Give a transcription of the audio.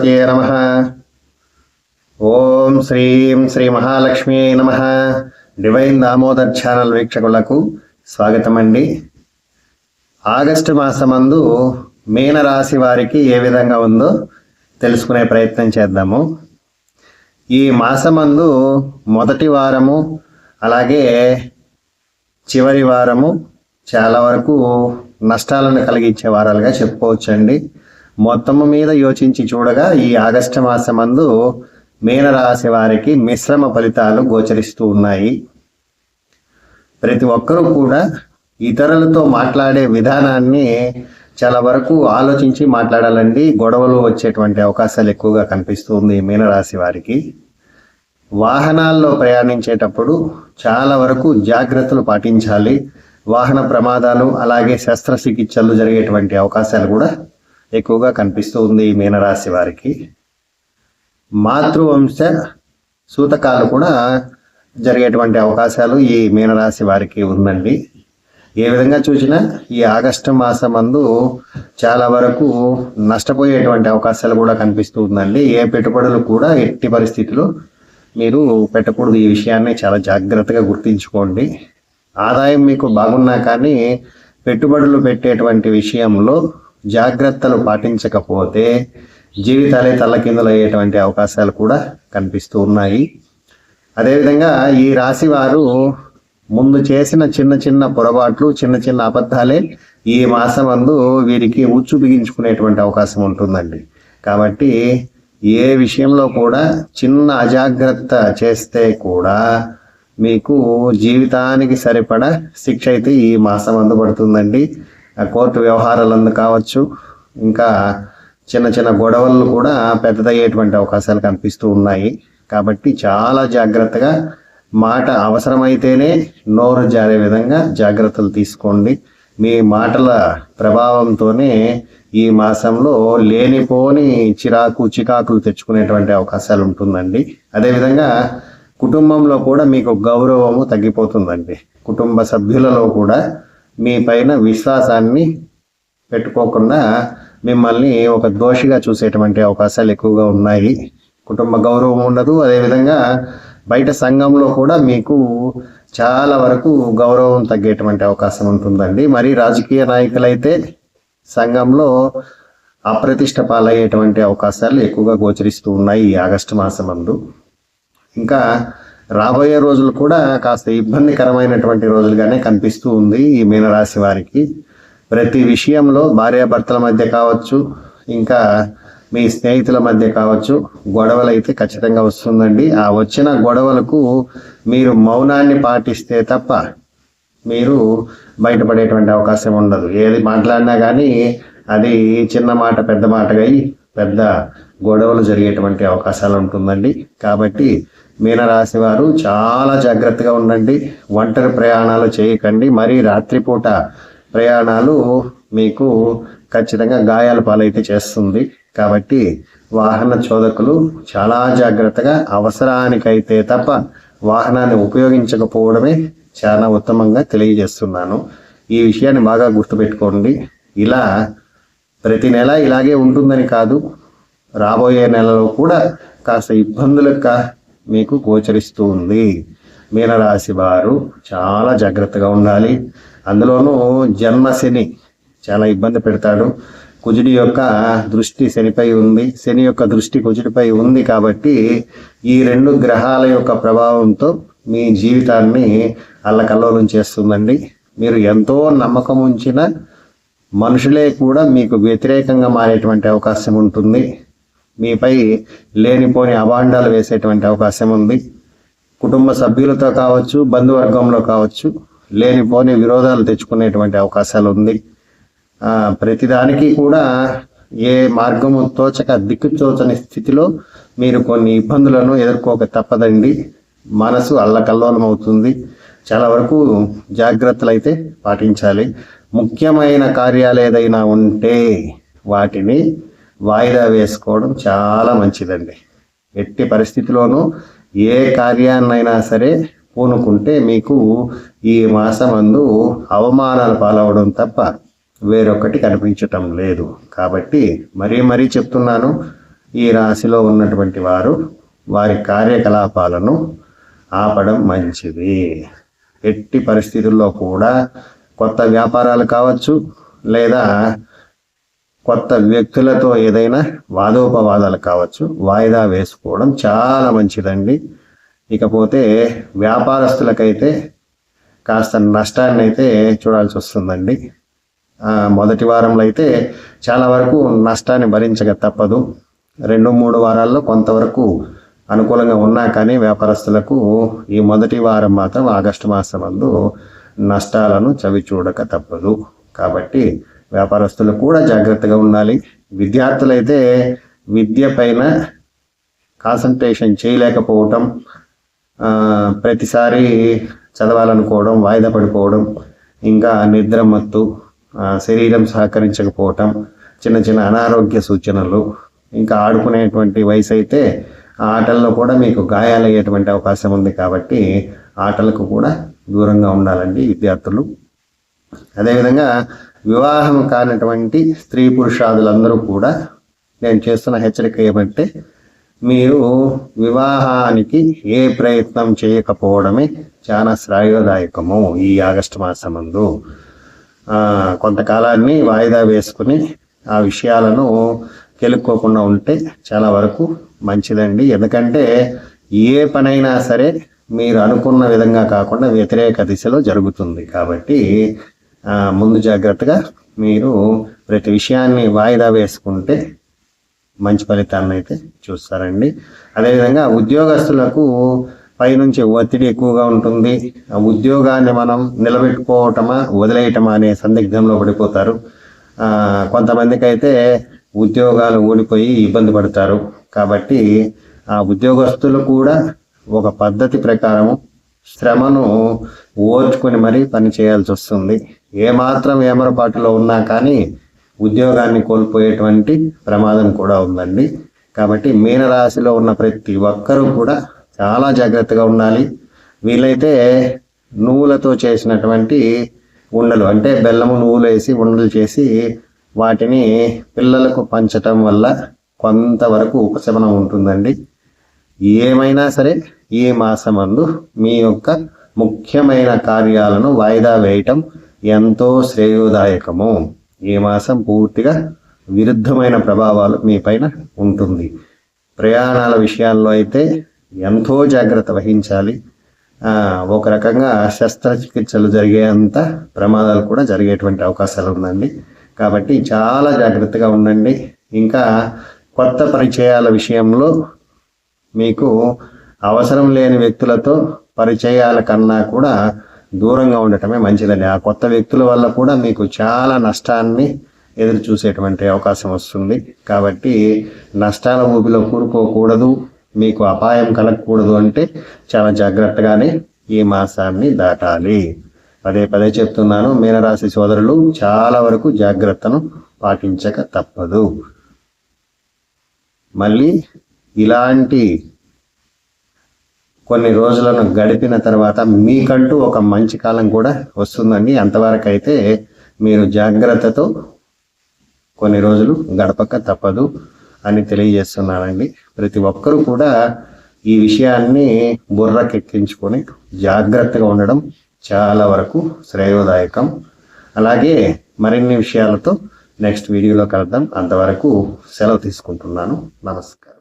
గణపతే నమ ఓం శ్రీం శ్రీ మహాలక్ష్మి నమ డివైన్ దామోదర్ ఛానల్ వీక్షకులకు స్వాగతం అండి ఆగస్టు మాసమందు మీనరాశి వారికి ఏ విధంగా ఉందో తెలుసుకునే ప్రయత్నం చేద్దాము. ఈ మాసమందు మొదటి వారము అలాగే చివరి వారము చాలా వరకు నష్టాలను కలిగించే వారాలుగా చెప్పుకోవచ్చండి. మొత్తము మీద యోచించి చూడగా ఈ ఆగస్టు మాసమందు మీనరాశి వారికి మిశ్రమ ఫలితాలు గోచరిస్తూ ఉన్నాయి. ప్రతి ఒక్కరూ కూడా ఇతరులతో మాట్లాడే విధానాన్ని చాలా వరకు ఆలోచించి మాట్లాడాలండి. గొడవలు వచ్చేటువంటి అవకాశాలు ఎక్కువగా కనిపిస్తుంది మీనరాశి వారికి. వాహనాల్లో ప్రయాణించేటప్పుడు చాలా వరకు జాగ్రత్తలు పాటించాలి. వాహన ప్రమాదాలు అలాగే శస్త్రచికిత్సలు జరిగేటువంటి అవకాశాలు కూడా ఎక్కువగా కనిపిస్తూ ఉంది ఈ మీనరాశి వారికి. మాతృవంశ సూతకాలు కూడా జరిగేటువంటి అవకాశాలు ఈ మీనరాశి వారికి ఉందండి. ఏ విధంగా చూసినా ఈ ఆగస్టు మాసం మందు చాలా వరకు నష్టపోయేటువంటి అవకాశాలు కూడా కనిపిస్తూ ఉందండి. ఏ పెట్టుబడులు కూడా ఎట్టి పరిస్థితిలో మీరు పెట్టకూడదు. ఈ విషయాన్ని చాలా జాగ్రత్తగా గుర్తుంచుకోండి. ఆదాయం మీకు బాగున్నా కానీ పెట్టుబడులు పెట్టేటువంటి విషయంలో జాగ్రత్తలు పాటించకపోతే జీవితాలే తల్లకిందులు అయ్యేటువంటి అవకాశాలు కూడా కనిపిస్తూ ఉన్నాయి. అదేవిధంగా ఈ రాశి వారు ముందు చేసిన చిన్న చిన్న పొరపాట్లు చిన్న చిన్న అబద్ధాలే ఈ మాసం అందు వీరికి ఉచ్చు బిగించుకునేటువంటి అవకాశం ఉంటుందండి. కాబట్టి ఏ విషయంలో కూడా చిన్న అజాగ్రత్త చేస్తే కూడా మీకు జీవితానికి సరిపడ శిక్ష అయితే ఈ మాసం అందుబడుతుందండి కోర్టు వ్యవహారాలందు కావచ్చు ఇంకా చిన్న చిన్న గొడవలు కూడా పెద్దదయ్యేటువంటి అవకాశాలు కనిపిస్తూ ఉన్నాయి. కాబట్టి చాలా జాగ్రత్తగా మాట అవసరమైతేనే నోరు జారే విధంగా జాగ్రత్తలు తీసుకోండి. మీ మాటల ప్రభావంతోనే ఈ మాసంలో లేనిపోని చిరాకు చికాకులు తెచ్చుకునేటువంటి అవకాశాలు ఉంటుందండి. అదేవిధంగా కుటుంబంలో కూడా మీకు గౌరవము తగ్గిపోతుందండి. కుటుంబ సభ్యులలో కూడా మీ పైన విశ్వాసాన్ని పెట్టుకోకుండా మిమ్మల్ని ఒక దోషిగా చూసేటువంటి అవకాశాలు ఎక్కువగా ఉన్నాయి. కుటుంబ గౌరవం ఉండదు. అదేవిధంగా బయట సంఘంలో కూడా మీకు చాలా వరకు గౌరవం తగ్గేటువంటి అవకాశం ఉంటుందండి. మరి రాజకీయ నాయకులైతే సంఘంలో అప్రతిష్ట పాలయ్యేటువంటి అవకాశాలు ఎక్కువగా గోచరిస్తూ ఉన్నాయి ఈ ఆగస్టు మాసమందు. ఇంకా రాబోయే రోజులు కూడా కాస్త ఇబ్బందికరమైనటువంటి రోజులుగానే కనిపిస్తూ ఉంది ఈ మీనరాశి వారికి. ప్రతి విషయంలో భార్యాభర్తల మధ్య కావచ్చు ఇంకా మీ స్నేహితుల మధ్య కావచ్చు గొడవలు అయితే ఖచ్చితంగా వస్తుందండి. ఆ వచ్చిన గొడవలకు మీరు మౌనాన్ని పాటిస్తే తప్ప మీరు బయటపడేటువంటి అవకాశం ఉండదు. ఏది మాట్లాడినా కానీ అది చిన్న మాట పెద్ద మాటగా పెద్ద గొడవలు జరిగేటువంటి అవకాశాలు ఉంటుందండి. కాబట్టి మీనరాశి వారు చాలా జాగ్రత్తగా ఉండండి. ఒంటరి ప్రయాణాలు చేయకండి. మరి రాత్రిపూట ప్రయాణాలు మీకు ఖచ్చితంగా గాయాల పాలైతే చేస్తుంది. కాబట్టి వాహన చోదకులు చాలా జాగ్రత్తగా అవసరానికైతే తప్ప వాహనాన్ని ఉపయోగించకపోవడమే చాలా ఉత్తమంగా తెలియజేస్తున్నాను. ఈ విషయాన్ని బాగా గుర్తుపెట్టుకోండి. ఇలా ప్రతి నెల ఇలాగే ఉంటుందని కాదు. రాబోయే నెలలో కూడా కాస్త ఇబ్బందులకు మీకు గోచరిస్తుంది. మీనరాశి వారు చాలా జాగ్రత్తగా ఉండాలి. అందులోనూ జన్మశని చాలా ఇబ్బంది పెడతాడు. కుజుడి యొక్క దృష్టి శనిపై ఉంది. శని యొక్క దృష్టి కుజుడిపై ఉంది కాబట్టి ఈ రెండు గ్రహాల యొక్క ప్రభావంతో మీ జీవితాన్ని అల్లకల్లోలం చేస్తుందండి. మీరు ఎంతో నమ్మకం ఉంచిన మనుషులే కూడా మీకు వ్యతిరేకంగా మారేటువంటి అవకాశం ఉంటుంది. మీపై లేనిపోని అభాండాలు వేసేటువంటి అవకాశం ఉంది. కుటుంబ సభ్యులతో కావచ్చు బంధువర్గంలో కావచ్చు లేనిపోని విరోధాలు తెచ్చుకునేటువంటి అవకాశాలు ఉంది. ప్రతిదానికి కూడా ఏ మార్గము తోచక దిక్కుచోచని స్థితిలో మీరు కొన్ని ఇబ్బందులను ఎదుర్కోక తప్పదండి. మనసు అల్లకల్లోలం అవుతుంది చాలా వరకు జాగ్రత్తలు అయితే పాటించాలి. ముఖ్యమైన కార్యాలు ఏదైనా ఉంటే వాటిని వాయిదా వేసుకోవడం చాలా మంచిదండి. ఎట్టి పరిస్థితిలోనూ ఏ కార్యాన్నైనా సరే పూనుకుంటే మీకు ఈ మాసమందు అవమానాలు పాలవడం తప్ప వేరొకటి కనిపించటం లేదు. కాబట్టి మరీ మరీ చెప్తున్నాను ఈ రాశిలో ఉన్నటువంటి వారు వారి కార్యకలాపాలను ఆపడం మంచిది. ఎట్టి పరిస్థితుల్లో కూడా కొత్త వ్యాపారాలు కావచ్చు లేదా కొత్త వ్యక్తులతో ఏదైనా వాదోపవాదాలు కావచ్చు వాయిదా వేసుకోవడం చాలా మంచిదండి. ఇకపోతే వ్యాపారస్తులకైతే కాస్త నష్టాన్ని అయితే చూడాల్సి వస్తుందండి. మొదటి వారంలో అయితే చాలా వరకు నష్టాన్ని భరించక తప్పదు. రెండు మూడు వారాల్లో కొంతవరకు అనుకూలంగా ఉన్నా కానీ వ్యాపారస్తులకు ఈ మొదటి వారం మాత్రం ఆగస్టు మాసం నష్టాలను చవి చూడక తప్పదు. కాబట్టి వ్యాపారస్తులు కూడా జాగ్రత్తగా ఉండాలి. విద్యార్థులైతే విద్య పైన కాన్సన్ట్రేషన్ చేయలేకపోవటం ప్రతిసారి చదవాలనుకోవడం వాయిదా పడిపోవడం ఇంకా నిద్రమత్తు శరీరం సహకరించకపోవటం చిన్న చిన్న అనారోగ్య సూచనలు ఇంకా ఆడుకునేటువంటి వయసు అయితే ఆటల్లో కూడా మీకు గాయాలయ్యేటువంటి అవకాశం ఉంది కాబట్టి ఆటలకు కూడా దూరంగా ఉండాలండి విద్యార్థులు. అదేవిధంగా వివాహం కానటువంటి స్త్రీ పురుషాదులందరూ కూడా నేను చేస్తున్న హెచ్చరిక ఏమంటే మీరు వివాహానికి ఏ ప్రయత్నం చేయకపోవడమే చాలా శ్రాయోదాయకము ఈ ఆగస్టు మాసమందు కొంతకాలాన్ని వాయిదా వేసుకుని ఆ విషయాలను కెలుక్కోకుండా ఉంటే చాలా వరకు మంచిదండి. ఎందుకంటే ఏ పనైనా సరే మీరు అనుకున్న విధంగా కాకుండా వ్యతిరేక దిశలో జరుగుతుంది కాబట్టి ముందు జాగ్రత్తగా మీరు ప్రతి విషయాన్ని వాయిదా వేసుకుంటే మంచి ఫలితాలను అయితే చూస్తారండి. అదేవిధంగా ఉద్యోగస్తులకు పైనుంచి ఒత్తిడి ఎక్కువగా ఉంటుంది. ఆ ఉద్యోగాన్ని మనం నిలబెట్టుకోవటమా వదిలేయటమా అనే సందిగ్ధంలో పడిపోతారు. కొంతమందికి అయితే ఉద్యోగాలు ఓడిపోయి ఇబ్బంది పడతారు. కాబట్టి ఆ ఉద్యోగస్తులు కూడా ఒక పద్ధతి ప్రకారము శ్రమను ఓర్చుకొని మరీ పని చేయాల్సి వస్తుంది. ఏమాత్రం ఏమరపాటులో ఉన్నా కానీ ఉద్యోగాన్ని కోల్పోయేటువంటి ప్రమాదం కూడా ఉందండి. కాబట్టి మీనరాశిలో ఉన్న ప్రతి ఒక్కరూ కూడా చాలా జాగ్రత్తగా ఉండాలి. వీలైతే నువ్వులతో చేసినటువంటి ఉండలు అంటే బెల్లము నువ్వులు వేసి ఉండలు చేసి వాటిని పిల్లలకు పంచటం వల్ల కొంతవరకు ఉపశమనం ఉంటుందండి. ఏమైనా సరే ఈ మాసమందు మీ యొక్క ముఖ్యమైన కార్యాలను వాయిదా వేయటం ఎంతో శ్రేయోదాయకము. ఈ మాసం పూర్తిగా విరుద్ధమైన ప్రభావాలు మీ పైన ఉంటుంది. ప్రయాణాల విషయాల్లో అయితే ఎంతో జాగ్రత్త వహించాలి. ఒక రకంగా శస్త్రచికిత్సలు జరిగేంత ప్రమాదాలు కూడా జరిగేటువంటి అవకాశాలు ఉందండి. కాబట్టి చాలా జాగ్రత్తగా ఉండండి. ఇంకా కొత్త పరిచయాల విషయంలో మీకు అవసరం లేని వ్యక్తులతో పరిచయాల కన్నా కూడా దూరంగా ఉండటమే మంచిదండి ఆ కొత్త వ్యక్తుల వల్ల కూడా మీకు చాలా నష్టాన్ని ఎదురు చూసేటువంటి అవకాశం వస్తుంది. కాబట్టి నష్టాల ఊపిలో కూరుకోకూడదు మీకు అపాయం కలగకూడదు అంటే చాలా జాగ్రత్తగానే ఈ మాసాన్ని దాటాలి. పదే పదే చెప్తున్నాను మీనరాశి సోదరులు చాలా వరకు జాగ్రత్తను పాటించక తప్పదు. మళ్ళీ ఇలాంటి కొన్ని రోజులను గడిపిన తర్వాత మీకంటూ ఒక మంచి కాలం కూడా వస్తుందండి. అంతవరకు అయితే మీరు జాగ్రత్తతో కొన్ని రోజులు గడపక తప్పదు అని తెలియజేస్తున్నానండి. ప్రతి ఒక్కరూ కూడా ఈ విషయాన్ని బుర్రకెక్కించుకొని జాగ్రత్తగా ఉండడం చాలా వరకు శ్రేయోదాయకం. అలాగే మరిన్ని విషయాలతో నెక్స్ట్ వీడియోలో కలుద్దాం. అంతవరకు సెలవు తీసుకుంటున్నాను. నమస్కారం.